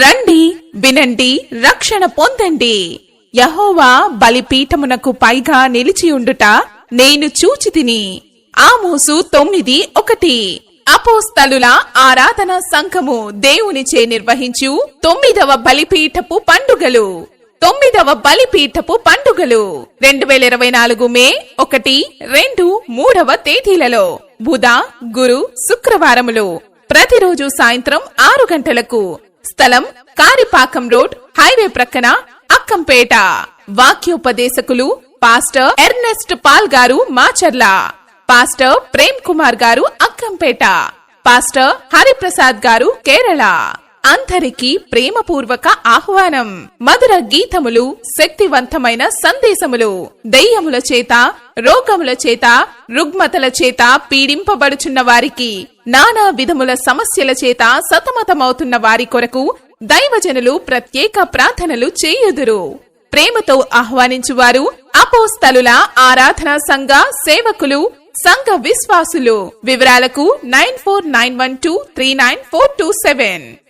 రండి వినండి రక్షణ పొందండి. యహోవా బలిపీఠమునకు పైగా నిలిచియుండుట నేను చూచి తిని ఆమోసు తొమ్మిది ఒకటి. అపోస్తలుల ఆరాధన సంఘము దేవునిచే నిర్వహించు తొమ్మిదవ బలిపీఠపు పండుగలు. తొమ్మిదవ బలిపీఠపు పండుగలు. రెండు వేల ఇరవై నాలుగు మే ఒకటి రెండు మూడవ తేదీలలో. బుధ గురు శుక్రవారములు. ప్రతిరోజు సాయంత్రం ఆరు గంటలకు స్థలం కారిపాకం రోడ్ హైవే ప్రక్కన అక్కంపేట. వాక్యోపదేశకులు పాస్టర్ ఎర్నెస్ట్ పాల్ గారు మాచర్ల. పాస్టర్ ప్రేమ్ కుమార్ గారు అక్కంపేట. పాస్టర్ హరిప్రసాద్ గారు కేరళ. అందరికీ ప్రేమపూర్వక ఆహ్వానం. మధుర గీతములు శక్తివంతమైన సందేశములు. దెయ్యముల చేత రోగముల చేత రుగ్మతల చేత పీడింపబడుచున్న వారికి నానా విధముల సమస్యల చేత సతమతమవుతున్న వారి కొరకు దైవజనులు ప్రత్యేక ప్రార్థనలు చేయుదురు. ప్రేమతో ఆహ్వానించువారు అపోస్తలుల ఆరాధనా సంఘ సేవకులు సంఘ విశ్వాసులు. వివరాలకు nine four nine one two three nine four two seven.